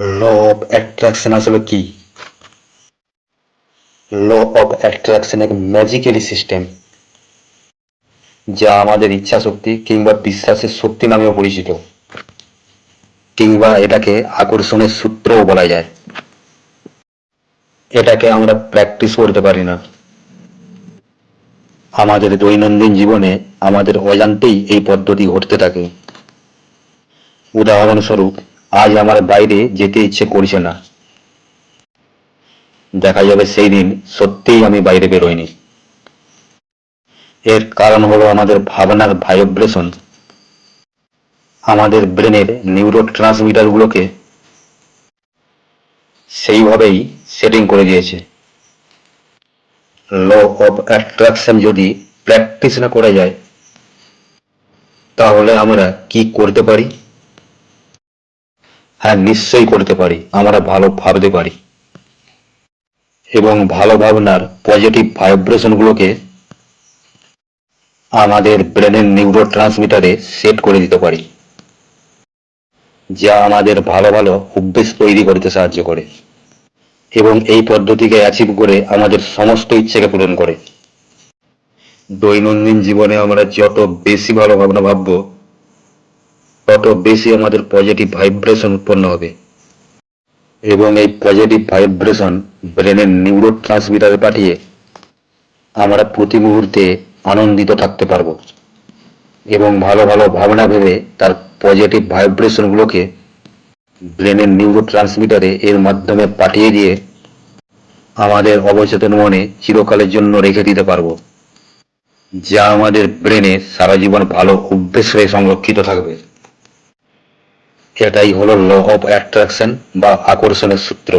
Law of attraction আসলে কি? Law of attraction এক ম্যাজিক্যালি সিস্টেম যা আমাদের ইচ্ছা শক্তি কিংবা বিশ্বাসের শক্তি নামেও পরিচিত। কিংবা এটাকে আকর্ষণের সূত্রও বলা যায়। এটাকে আমরা প্র্যাকটিস করতে পারি না। আমাদের দৈনন্দিন জীবনে আমাদের অজান্তেই এই পদ্ধতি ঘটতে থাকে। উদাহরণস্বরূপ আজ আমার বাইরে যেতে ইচ্ছে করছে না। দেখা যাবে সেই দিন সত্যিই আমি বাইরে বেরোইনি। এর কারণ হলো আমাদের ভাবনার ভাইব্রেশন। আমাদের ব্রেনের নিউরো ট্রান্সমিটার গুলোকে সেইভাবেই সেটিং করে দিয়েছে। ল অফ অ্যাট্রাকশন যদি প্র্যাকটিস না করা যায়, তাহলে আমরা কি করতে পারি? হ্যাঁ নিশ্চয়ই করতে পারি। আমরা ভালো ভাবতে পারি। এবং ভালো ভাবনার পজিটিভ ভাইব্রেশন গুলোকে আমাদের ব্রেনের নিউরো ট্রান্সমিটারে সেট করে দিতে পারি, যা আমাদের ভালো ভালো অভ্যেস তৈরি করতে সাহায্য করে এবং এই পদ্ধতিকে অ্যাচিভ করে আমাদের সমস্ত ইচ্ছেকে পূরণ করে। দৈনন্দিন জীবনে আমরা যত বেশি ভালো ভাবনা ভাববো তত বেশি আমাদের পজিটিভ ভাইব্রেশন উৎপন্ন হবে। এবং এই পজিটিভ ভাইব্রেশন ব্রেনের নিউরো ট্রান্সমিটারে পাঠিয়ে আমরা প্রতি মুহূর্তে আনন্দিত থাকতে পারব। এবং ভালো ভালো ভাবনা ভেবে তার পজিটিভ ভাইব্রেশনগুলোকে ব্রেনের নিউরো ট্রান্সমিটারে এর মাধ্যমে পাঠিয়ে দিয়ে আমাদের অবচেতন মনে চিরকালের জন্য রেখে দিতে পারব। যা আমাদের ব্রেনে সারা জীবন ভালো অভ্যেস হয়ে সংরক্ষিত থাকবে। এটাই হলো ল অফ অ্যাট্রাকশন বা আকর্ষণের সূত্র।